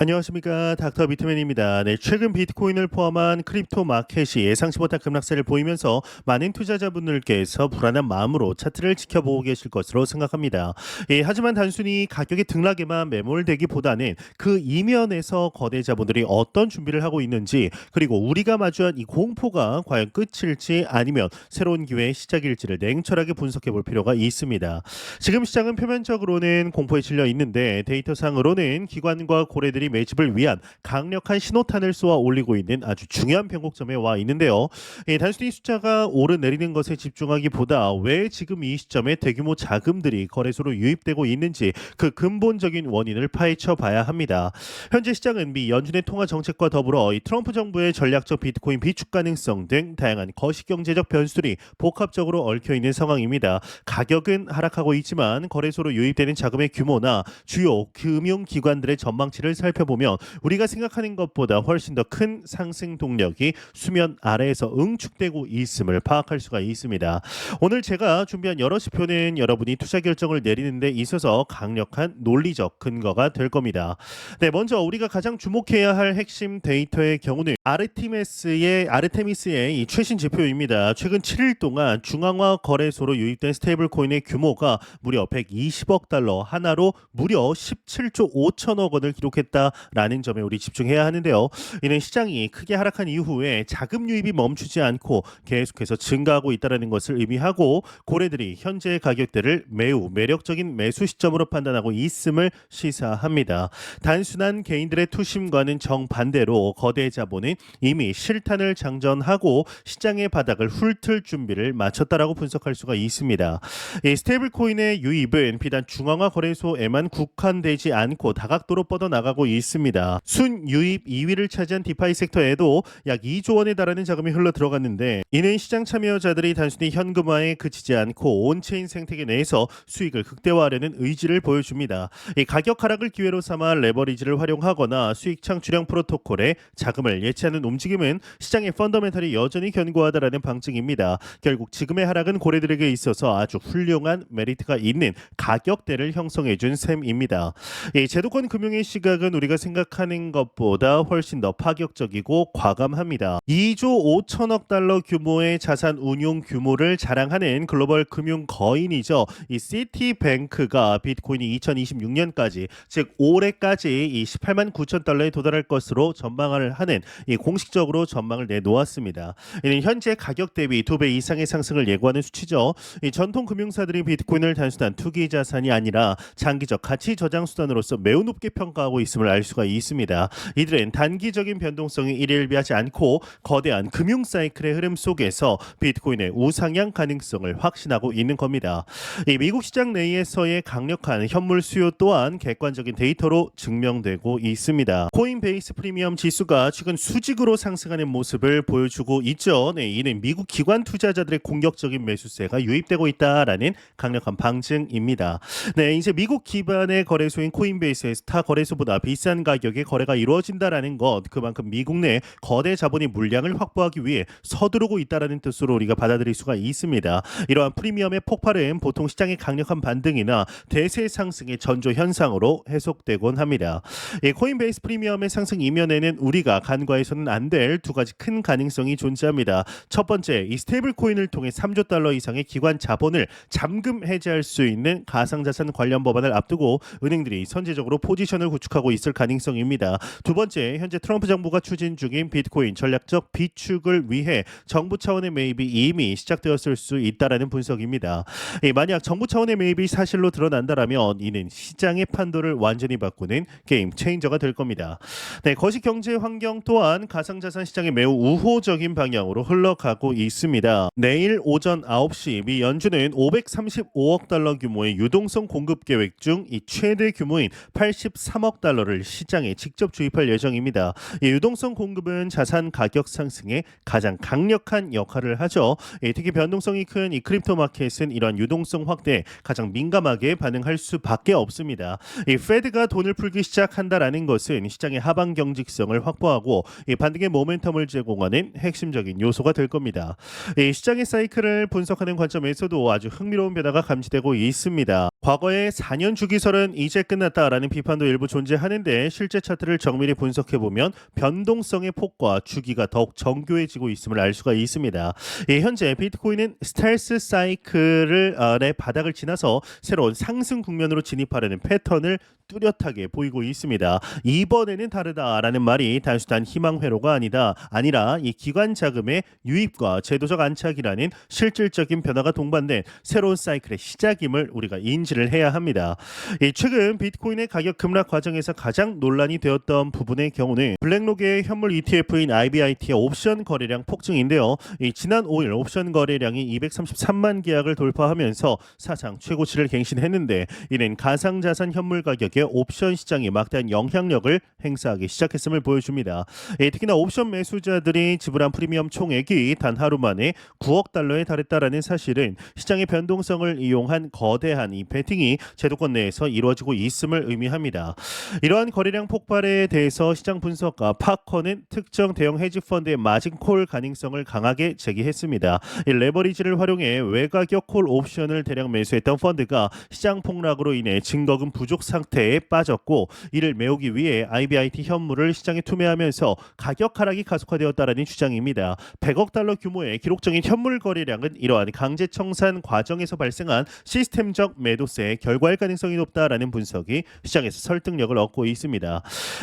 안녕하십니까 닥터 비트맨입니다. 네, 최근 비트코인을 포함한 크립토 마켓이 예상치 못한 급락세를 보이면서 많은 투자자분들께서 불안한 마음으로 차트를 지켜보고 계실 것으로 생각합니다. 예, 하지만 단순히 가격의 등락에만 매몰되기보다는 그 이면에서 거대 자본들이 어떤 준비를 하고 있는지 그리고 우리가 마주한 이 공포가 과연 끝일지 아니면 새로운 기회의 시작일지를 냉철하게 분석해 볼 필요가 있습니다. 지금 시장은 표면적으로는 공포에 질려 있는데 데이터상으로는 기관과 고래들이 매집을 위한 강력한 신호탄을 쏘아 올리고 있는 아주 중요한 변곡점에 와 있는데요. 예, 단순히 숫자가 오르내리는 것에 집중하기보다 왜 지금 이 시점에 대규모 자금들이 거래소로 유입되고 있는지 그 근본적인 원인을 파헤쳐 봐야 합니다. 현재 시장은 미 연준의 통화 정책과 더불어 이 트럼프 정부의 전략적 비트코인 비축 가능성 등 다양한 거시경제적 변수들이 복합적으로 얽혀 있는 상황입니다. 가격은 하락하고 있지만 거래소로 유입되는 자금의 규모나 주요 금융 기관들의 전망치를 살펴 보면 우리가 생각하는 것보다 훨씬 더 큰 상승 동력이 수면 아래에서 응축되고 있음을 파악할 수가 있습니다. 오늘 제가 준비한 여러 지표는 여러분이 투자 결정을 내리는 데 있어서 강력한 논리적 근거가 될 겁니다. 네, 먼저 우리가 가장 주목해야 할 핵심 데이터의 경우는 아르티메스의 아르테미스의 이 최신 지표입니다. 최근 7일 동안 중앙화 거래소로 유입된 스테이블 코인의 규모가 무려 120억 달러 하나로 무려 17조 5천억 원을 기록했다 라는 점에 우리 집중해야 하는데요. 이는 시장이 크게 하락한 이후에 자금 유입이 멈추지 않고 계속해서 증가하고 있다는 것을 의미하고 고래들이 현재 가격대를 매우 매력적인 매수 시점으로 판단하고 있음을 시사합니다. 단순한 개인들의 투심과는 정반대로 거대 자본은 이미 실탄을 장전하고 시장의 바닥을 훑을 준비를 마쳤다라고 분석할 수가 있습니다. 이 스테이블 코인의 유입은 비단 중앙화 거래소에만 국한되지 않고 다각도로 뻗어나가고 있습니다. 순 유입 2위를 차지한 디파이 섹터에도 약 2조 원에 달하는 자금이 흘러 들어갔는데 이는 시장 참여자들이 단순히 현금화에 그치지 않고 온체인 생태계 내에서 수익을 극대화하려는 의지를 보여줍니다. 이 가격 하락을 기회로 삼아 레버리지를 활용하거나 수익 창출형 프로토콜에 자금을 예치하는 움직임은 시장의 펀더멘털이 여전히 견고하다라는 방증입니다. 결국 지금의 하락은 고래들에게 있어서 아주 훌륭한 메리트가 있는 가격대를 형성해 준 셈입니다. 이 제도권 금융의 시각은 우리 가 생각하는 것보다 훨씬 더 파격적이고 과감합니다. 2조 5천억 달러 규모의 자산 운용 규모를 자랑하는 글로벌 금융 거인이죠. 이 시티뱅크가 비트코인이 2026년까지 즉 올해까지 이 18만 9천 달러에 도달할 것으로 전망을 하는 이 공식적으로 전망을 내놓았습니다. 이는 현재 가격 대비 두배 이상의 상승을 예고하는 수치죠. 이 전통 금융사들이 비트코인을 단순한 투기 자산이 아니라 장기적 가치 저장 수단으로서 매우 높게 평가하고 있음을 알 수가 있습니다. 이들은 단기적인 변동성이 일일비하지 않고 거대한 금융 사이클의 흐름 속에서 비트코인의 우상향 가능성을 확신하고 있는 겁니다. 이 미국 시장 내에서의 강력한 현물 수요 또한 객관적인 데이터로 증명되고 있습니다. 코인베이스 프리미엄 지수가 최근 수직으로 상승하는 모습을 보여주고 있죠. 네, 이는 미국 기관 투자자들의 공격적인 매수세가 유입되고 있다라는 강력한 방증입니다. 네, 이제 미국 기반의 거래소인 코인베이스에서 타 거래소보다 비싼 가격에 거래가 이루어진다라는 것, 그만큼 미국 내 거대 자본이 물량을 확보하기 위해 서두르고 있다라는 뜻으로 우리가 받아들일 수가 있습니다. 이러한 프리미엄의 폭발은 보통 시장의 강력한 반등이나 대세 상승의 전조 현상으로 해석되곤 합니다. 이 코인베이스 프리미엄의 상승 이면에는 우리가 간과해서는 안 될 두 가지 큰 가능성이 존재합니다. 첫 번째, 이 스테이블 코인을 통해 3조 달러 이상의 기관 자본을 잠금 해제할 수 있는 가상자산 관련 법안을 앞두고 은행들이 선제적으로 포지션을 구축하고 있을 가능성입니다. 두 번째, 현재 트럼프 정부가 추진 중인 비트코인 전략적 비축을 위해 정부 차원의 매입이 이미 시작되었을 수 있다라는 분석입니다. 이 만약 정부 차원의 매입이 사실로 드러난다라면 이는 시장의 판도를 완전히 바꾸는 게임 체인저가 될 겁니다. 네, 거시 경제 환경 또한 가상자산 시장에 매우 우호적인 방향으로 흘러가고 있습니다. 내일 오전 9시 미 연준은 535억 달러 규모의 유동성 공급 계획 중 이 최대 규모인 83억 달러를 시장에 직접 주입할 예정입니다. 이 유동성 공급은 자산 가격 상승에 가장 강력한 역할을 하죠. 예, 특히 변동성이 큰 이 크립토 마켓은 이러한 유동성 확대에 가장 민감하게 반응할 수밖에 없습니다. 이 페드가 돈을 풀기 시작한다라는 것은 시장의 하방 경직성을 확보하고 이 반등의 모멘텀을 제공하는 핵심적인 요소가 될 겁니다. 이 시장의 사이클을 분석하는 관점에서도 아주 흥미로운 변화가 감지되고 있습니다. 과거의 4년 주기설은 이제 끝났다라는 비판도 일부 존재하는데 있는데 실제 차트를 정밀히 분석해 보면 변동성의 폭과 주기가 더욱 정교해지고 있음을 알 수가 있습니다. 예, 현재 비트코인은 스텔스 사이클을 어, 의 바닥을 지나서 새로운 상승 국면으로 진입하려는 패턴을 뚜렷하게 보이고 있습니다. 이번에는 다르다라는 말이 단순한 희망 회로가 아니다. 아니라 이 기관 자금의 유입과 제도적 안착이라는 실질적인 변화가 동반된 새로운 사이클의 시작임을 우리가 인지를 해야 합니다. 이 최근 비트코인의 가격 급락 과정에서 가장 논란이 되었던 부분의 경우는 블랙록의 현물 ETF인 IBIT의 옵션 거래량 폭증인데요. 이 지난 5일 옵션 거래량이 233만 계약을 돌파하면서 사상 최고치를 갱신했는데 이는 가상자산 현물 가격의 옵션 시장에 막대한 영향력을 행사하기 시작했음을 보여줍니다. 예, 특히나 옵션 매수자들이 지불한 프리미엄 총액이 단 하루 만에 9억 달러에 달했다라는 사실은 시장의 변동성을 이용한 거대한 이 베팅이 제도권 내에서 이루어지고 있음을 의미합니다. 이러한 거래량 폭발에 대해서 시장 분석가 파커는 특정 대형 헤지 펀드의 마진 콜 가능성을 강하게 제기했습니다. 이 레버리지를 활용해 외가격 콜 옵션을 대량 매수했던 펀드가 시장 폭락으로 인해 증거금 부족 상태에 빠졌고 이를 메우기 위해 IBIT 현물을 시장에 투매하면서 가격 하락이 가속화되었다라는 주장입니다. 100억 달러 규모의 기록적인 현물 거래량은 이러한 강제 청산 과정에서 발생한 시스템적 매도세의 결과일 가능성이 높다라는 분석이 시장에서 설득력을 얻고 있습니다.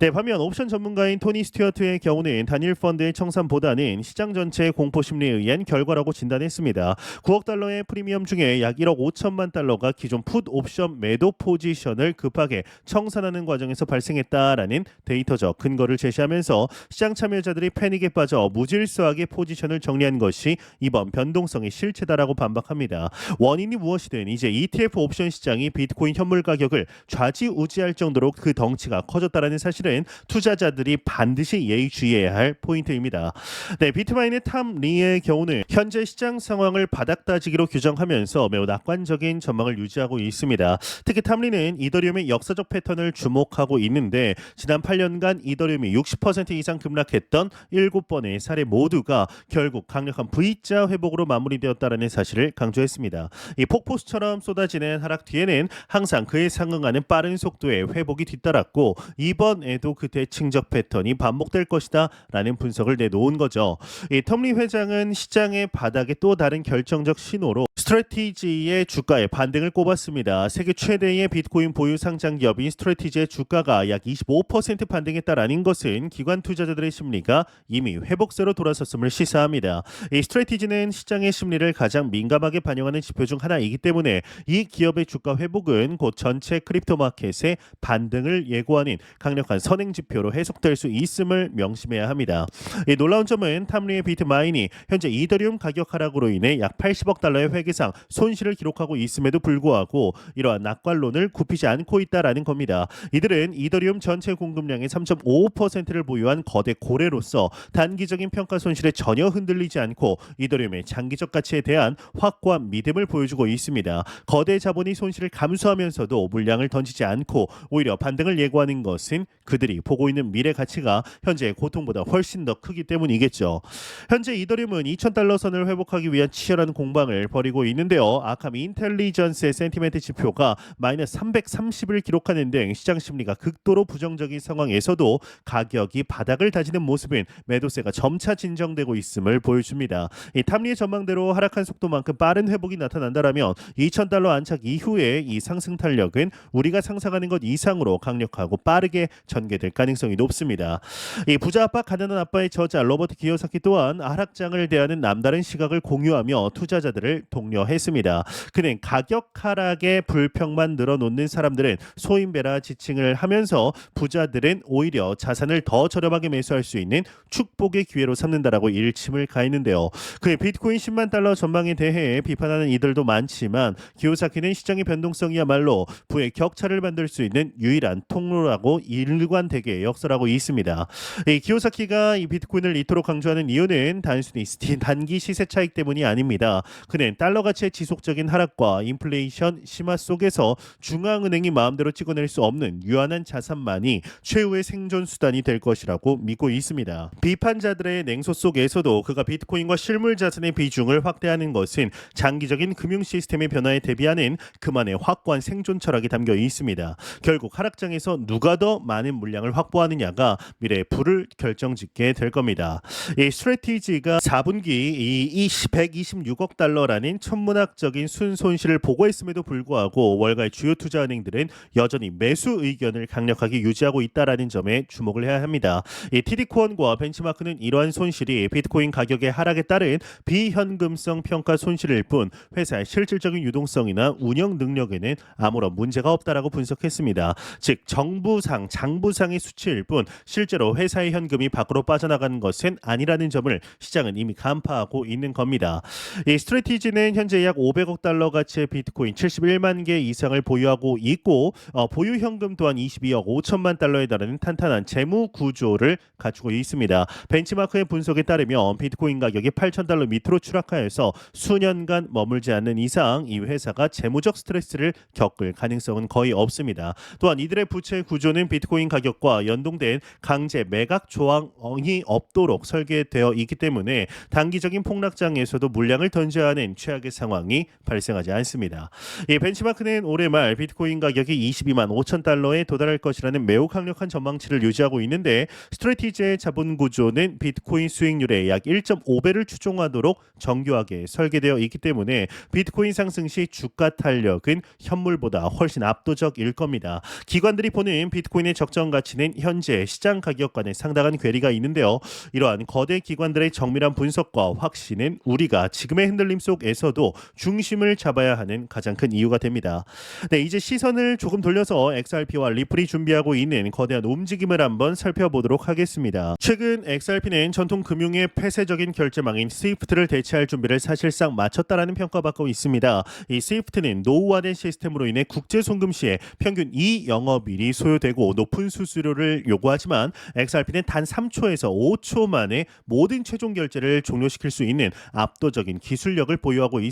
네, 반면 옵션 전문가인 토니 스튜어트의 경우는 단일 펀드의 청산보다는 시장 전체의 공포 심리에 의한 결과라고 진단했습니다. 9억 달러의 프리미엄 중에 약 1억 5천만 달러가 기존 풋 옵션 매도 포지션을 급하게 청산하는 과정에서 발생했다라는 데이터적 근거를 제시하면서 시장 참여자들이 패닉에 빠져 무질서하게 포지션을 정리한 것이 이번 변동성의 실체다라고 반박합니다. 원인이 무엇이든 이제 ETF 옵션 시장이 비트코인 현물 가격을 좌지우지할 정도로 그 덩치가 커졌다라는 사실은 투자자들이 반드시 예의주의해야 할 포인트입니다. 네, 비트마인의 탐 리의 경우는 현재 시장 상황을 바닥 따지기로 규정하면서 매우 낙관적인 전망을 유지하고 있습니다. 특히 탐 리는 이더리움의 역사적 패턴을 주목하고 있는데 지난 8년간 이더리움이 60% 이상 급락했던 7번의 사례 모두가 결국 강력한 V자 회복으로 마무리되었다라는 사실을 강조했습니다. 이 폭포수처럼 쏟아지는 하락 뒤에는 항상 그에 상응하는 빠른 속도의 회복이 뒤따랐고 이번에도 그 대칭적 패턴이 반복될 것이다 라는 분석을 내놓은 거죠. 이 텀리 회장은 시장의 바닥에 또 다른 결정적 신호로 스트레티지의 주가에 반등을 꼽았습니다. 세계 최대의 비트코인 보유 상장 기업인 스트레티지의 주가가 약 25% 반등했다라는 것은 기관 투자자들의 심리가 이미 회복세로 돌아섰음을 시사합니다. 이 스트레티지는 시장의 심리를 가장 민감하게 반영하는 지표 중 하나이기 때문에 이 기업의 주가 회복은 곧 전체 크립토 마켓의 반등을 예고하는 강력한 선행 지표로 해석될 수 있음을 명심해야 합니다. 이 놀라운 점은 탐리의 비트마인이 현재 이더리움 가격 하락으로 인해 약 80억 달러의 회계 상 손실을 기록하고 있음에도 불구하고 이러한 낙관론을 굽히지 않고 있다라는 겁니다. 이들은 이더리움 전체 공급량의 3.55%를 보유한 거대 고래로서 단기적인 평가 손실에 전혀 흔들리지 않고 이더리움의 장기적 가치에 대한 확고한 믿음을 보여주고 있습니다. 거대 자본이 손실을 감수하면서도 물량을 던지지 않고 오히려 반등을 예고하는 것은 그들이 보고 있는 미래 가치가 현재의 고통보다 훨씬 더 크기 때문이겠죠. 현재 이더리움은 2,000달러 선을 회복하기 위한 치열한 공방을 벌이고 있는데요. 아캄 인텔리전스의 센티멘트 지표가 마이너스 330을 기록하는 등 시장 심리가 극도로 부정적인 상황에서도 가격이 바닥을 다지는 모습은 매도세가 점차 진정되고 있음을 보여줍니다. 이 탐리의 전망대로 하락한 속도만큼 빠른 회복이 나타난다라면 2,000달러 안착 이후에 이 상승 탄력은 우리가 상상하는 것 이상으로 강력하고 빠르게 전개될 가능성이 높습니다. 이 부자 아빠 가난한 아빠의 저자 로버트 기요사키 또한 하락장을 대하는 남다른 시각을 공유하며 투자자들을 독려 했습니다. 그는 가격 하락의 불평만 늘어놓는 사람들은 소인배라 지칭을 하면서 부자들은 오히려 자산을 더 저렴하게 매수할 수 있는 축복의 기회로 삼는다라고 일침을 가했는데요. 그의 비트코인 10만 달러 전망에 대해 비판하는 이들도 많지만 기요사키는 시장의 변동성이야말로 부의 격차를 만들 수 있는 유일한 통로라고 일관되게 역설하고 있습니다. 이 기요사키가 이 비트코인을 이토록 강조하는 이유는 단순히 단기 시세 차익 때문이 아닙니다. 그는 달러 달러 가치의 지속적인 하락과 인플레이션 심화 속에서 중앙은행이 마음대로 찍어낼 수 없는 유한한 자산만이 최후의 생존 수단이 될 것이라고 믿고 있습니다. 비판자들의 냉소 속에서도 그가 비트코인과 실물 자산의 비중을 확대하는 것은 장기적인 금융 시스템의 변화에 대비하는 그만의 확고한 생존 철학이 담겨 있습니다. 결국 하락장에서 누가 더 많은 물량을 확보하느냐가 미래의 불을 결정짓게 될 겁니다. 이 스트레티지가 4분기 이 126억 달러라는 천문학적인 순손실을 보고했음에도 불구하고 월가의 주요 투자은행들은 여전히 매수 의견을 강력하게 유지하고 있다라는 점에 주목을 해야 합니다. 이 TD코언과 벤치마크는 이러한 손실이 비트코인 가격의 하락에 따른 비현금성 평가 손실일 뿐 회사의 실질적인 유동성이나 운영 능력에는 아무런 문제가 없다라고 분석했습니다. 즉 정부상 장부상의 수치일 뿐 실제로 회사의 현금이 밖으로 빠져나가는 것은 아니라는 점을 시장은 이미 간파하고 있는 겁니다. 이 스트레티지는 현재 약 500억 달러 가치의 비트코인 71만 개 이상을 보유하고 있고 어, 보유 현금 또한 22억 5천만 달러에 달하는 탄탄한 재무 구조를 갖추고 있습니다. 벤치마크의 분석에 따르면 비트코인 가격이 8천 달러 밑으로 추락하여서 수년간 머물지 않는 이상 이 회사가 재무적 스트레스를 겪을 가능성은 거의 없습니다. 또한 이들의 부채 구조는 비트코인 가격과 연동된 강제 매각 조항이 없도록 설계되어 있기 때문에 단기적인 폭락장에서도 물량을 던져야 하는 최악의 상황이 발생하지 않습니다. 이 벤치마크는 올해 말 비트코인 가격이 22만 5천 달러에 도달할 것이라는 매우 강력한 전망치를 유지하고 있는데 스트레티지의 자본 구조는 비트코인 수익률의 약 1.5배를 추종하도록 정교하게 설계되어 있기 때문에 비트코인 상승 시 주가 탄력은 현물보다 훨씬 압도적일 겁니다. 기관들이 보는 비트코인의 적정 가치는 현재 시장 가격과는 상당한 괴리가 있는데요. 이러한 거대 기관들의 정밀한 분석과 확신은 우리가 지금의 흔들림 속에서도 중심을 잡아야 하는 가장 큰 이유가 됩니다. 네, 이제 시선을 조금 돌려서 XRP와 리플이 준비하고 있는 거대한 움직임을 한번 살펴보도록 하겠습니다. 최근 XRP는 전통 금융의 폐쇄적인 결제망인 스위프트를 대체할 준비를 사실상 마쳤다라는 평가받고 있습니다. 이 스위프트는 노후화된 시스템으로 인해 국제 송금 시에 평균 2 영업일이 소요되고 높은 수수료를 요구하지만 XRP는 단 3초에서 5초 만에 모든 최종 결제를 종료시킬 수 있는 압도적인 기술력을 보유하고 있습니다.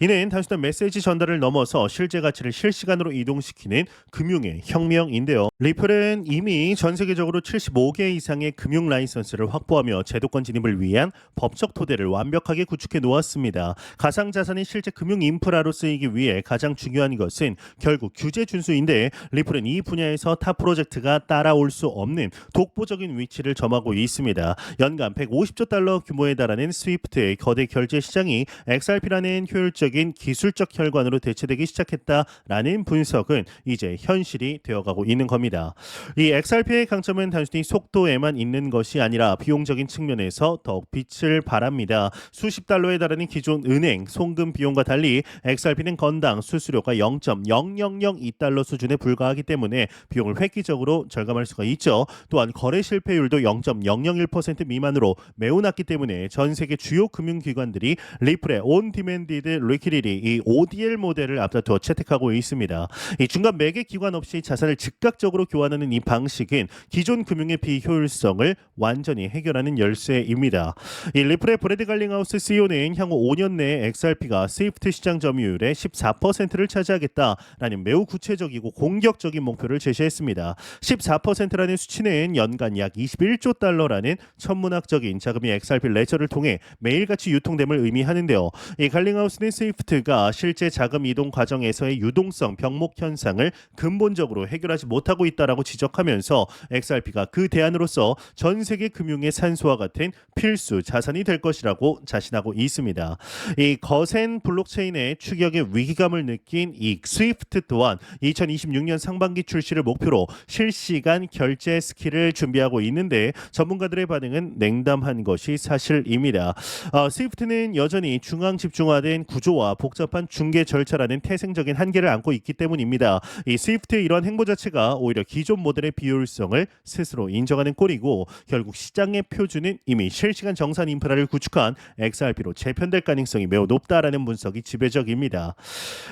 이는 단순한 메시지 전달을 넘어서 실제 가치를 실시간으로 이동시키는 금융의 혁명인데요. 리플은 이미 전 세계적으로 75개 이상의 금융 라이선스를 확보하며 제도권 진입을 위한 법적 토대를 완벽하게 구축해 놓았습니다. 가상 자산이 실제 금융 인프라로 쓰이기 위해 가장 중요한 것은 결국 규제 준수인데 리플은 이 분야에서 타 프로젝트가 따라올 수 없는 독보적인 위치를 점하고 있습니다. 연간 150조 달러 규모에 달하는 스위프트의 거대 결제 시장이 XRP 라는 효율적인 기술적 혈관으로 대체되기 시작했다라는 분석은 이제 현실이 되어가고 있는 겁니다. 이 XRP의 강점은 단순히 속도에만 있는 것이 아니라 비용적인 측면에서 더욱 빛을 발합니다. 수십 달러에 달하는 기존 은행 송금 비용과 달리 XRP는 건당 수수료가 0.0002달러 수준에 불과하기 때문에 비용을 획기적으로 절감할 수가 있죠. 또한 거래 실패율도 0.001% 미만으로 매우 낮기 때문에 전 세계 주요 금융기관들이 리플의 온 디맨디드 리퀴리티 이 ODL 모델을 앞다투어 채택하고 있습니다. 이 중간 매개 기관 없이 자산을 즉각적으로 교환하는 이 방식은 기존 금융의 비효율성을 완전히 해결하는 열쇠입니다. 이 리플의 브래드 갈링하우스 CEO는 향후 5년 내에 XRP가 스위프트 시장 점유율의 14%를 차지하겠다라는 매우 구체적이고 공격적인 목표를 제시했습니다. 14%라는 수치는 연간 약 21조 달러라는 천문학적인 자금이 XRP 레저를 통해 매일같이 유통됨을 의미하는데요. 이 갈링하우스는 스위프트가 실제 자금 이동 과정에서의 유동성 병목 현상을 근본적으로 해결하지 못하고 있다라고 지적하면서 XRP가 그 대안으로서 전 세계 금융의 산소와 같은 필수 자산이 될 것이라고 자신하고 있습니다. 이 거센 블록체인의 추격의 위기감을 느낀 이 스위프트 또한 2026년 상반기 출시를 목표로 실시간 결제 스킬을 준비하고 있는데 전문가들의 반응은 냉담한 것이 사실입니다. 어, 스위프트는 여전히 중앙 집 중화된 구조와 복잡한 중개 절차라는 태생적인 한계를 안고 있기 때문입니다. 이 스위프트의 이러한 행보 자체가 오히려 기존 모델의 비효율성을 스스로 인정하는 꼴이고 결국 시장의 표준은 이미 실시간 정산 인프라를 구축한 XRP로 재편될 가능성이 매우 높다라는 분석이 지배적입니다.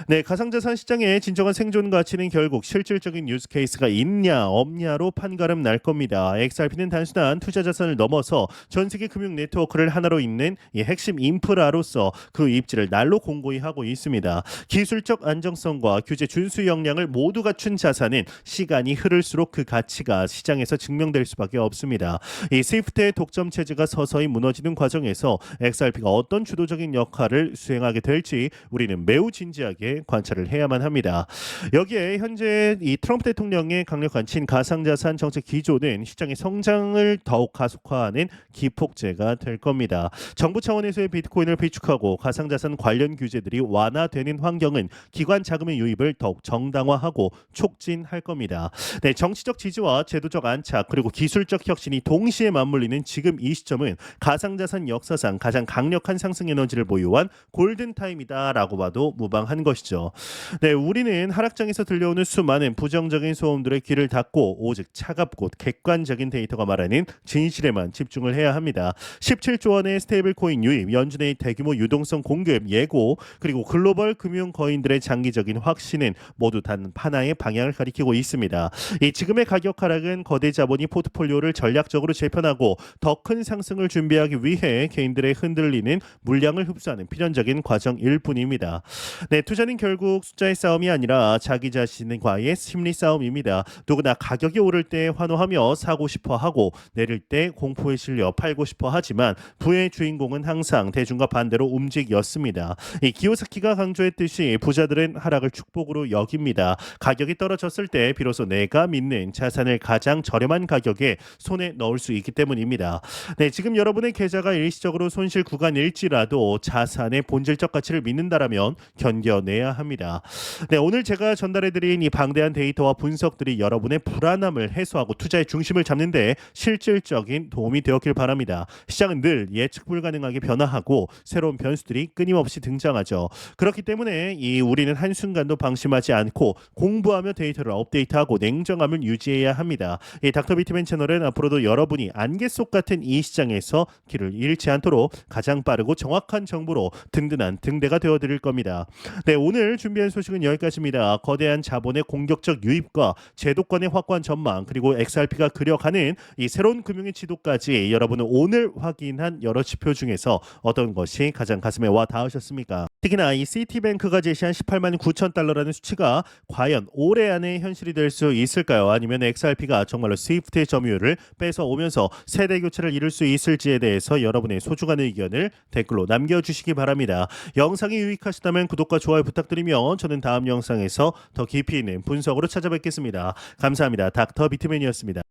네, 가상자산 시장의 진정한 생존 가치는 결국 실질적인 유스 케이스가 있냐 없냐로 판가름 날 겁니다. XRP는 단순한 투자 자산을 넘어서 전 세계 금융 네트워크를 하나로 잇는 이 핵심 인프라로서 그 입지를 날로 공고히 하고 있습니다. 기술적 안정성과 규제 준수 역량을 모두 갖춘 자산은 시간이 흐를수록 그 가치가 시장에서 증명될 수밖에 없습니다. 이 스위프트의 독점 체제가 서서히 무너지는 과정에서 XRP가 어떤 주도적인 역할을 수행하게 될지 우리는 매우 진지하게 관찰을 해야만 합니다. 여기에 현재 이 트럼프 대통령의 강력한 친가상자산 정책 기조는 시장의 성장을 더욱 가속화하는 기폭제가 될 겁니다. 정부 차원에서의 비트코인을 비축하고 가상 자산 관련 규제들이 완화되는 환경은 기관 자금의 유입을 더욱 정당화하고 촉진할 겁니다. 네, 정치적 지지와 제도적 안착 그리고 기술적 혁신이 동시에 맞물리는 지금 이 시점은 가상자산 역사상 가장 강력한 상승 에너지를 보유한 골든 타임이다라고 봐도 무방한 것이죠. 네, 우리는 하락장에서 들려오는 수많은 부정적인 소음들의 귀를 닫고 오직 차갑고 객관적인 데이터가 말하는 진실에만 집중을 해야 합니다. 17조 원의 스테이블 코인 유입, 연준의 대규모 유동성 공급 예고, 그리고 글로벌 금융 거인들의 장기적인 확신은 모두 단 하나의 방향을 가리키고 있습니다. 이 지금의 가격 하락은 거대 자본이 포트폴리오를 전략적으로 재편하고 더 큰 상승을 준비하기 위해 개인들의 흔들리는 물량을 흡수하는 필연적인 과정일 뿐입니다. 네, 투자는 결국 숫자의 싸움이 아니라 자기 자신과의 심리 싸움입니다. 누구나 가격이 오를 때 환호하며 사고 싶어 하고 내릴 때 공포에 실려 팔고 싶어 하지만 부의 주인공은 항상 대중과 반대로 움직 였습니다. 이 기요사키가 강조했듯이 부자들은 하락을 축복으로 여깁니다. 가격이 떨어졌을 때 비로소 내가 믿는 자산을 가장 저렴한 가격에 손에 넣을 수 있기 때문입니다. 네, 지금 여러분의 계좌가 일시적으로 손실 구간일지라도 자산의 본질적 가치를 믿는다라면 견뎌내야 합니다. 네, 오늘 제가 전달해드린 이 방대한 데이터와 분석들이 여러분의 불안함을 해소하고 투자의 중심을 잡는데 실질적인 도움이 되었길 바랍니다. 시장은 늘 예측 불가능하게 변화하고 새로운 변수 끊임없이 등장하죠. 그렇기 때문에 이 우리는 한순간도 방심하지 않고 공부하며 데이터를 업데이트하고 냉정함을 유지해야 합니다. 이 닥터 비트맨 채널은 앞으로도 여러분이 안개 속 같은 이 시장에서 길을 잃지 않도록 가장 빠르고 정확한 정보로 든든한 등대가 되어 드릴 겁니다. 네, 오늘 준비한 소식은 여기까지입니다. 거대한 자본의 공격적 유입과 제도권의 확고한 전망 그리고 XRP가 그려가는 이 새로운 금융의 지도까지 여러분은 오늘 확인한 여러 지표 중에서 어떤 것이 가장 가슴에 와 닿으셨습니까? 특히나 이 시티뱅크가 제시한 18만 9천 달러라는 수치가 과연 올해 안에 현실이 될 수 있을까요? 아니면 XRP가 정말로 스위프트의 점유율을 뺏어 오면서 세대 교체를 이룰 수 있을지에 대해서 여러분의 소중한 의견을 댓글로 남겨주시기 바랍니다. 영상이 유익하시다면 구독과 좋아요 부탁드리며 저는 다음 영상에서 더 깊이 있는 분석으로 찾아뵙겠습니다. 감사합니다. 닥터 비트맨이었습니다.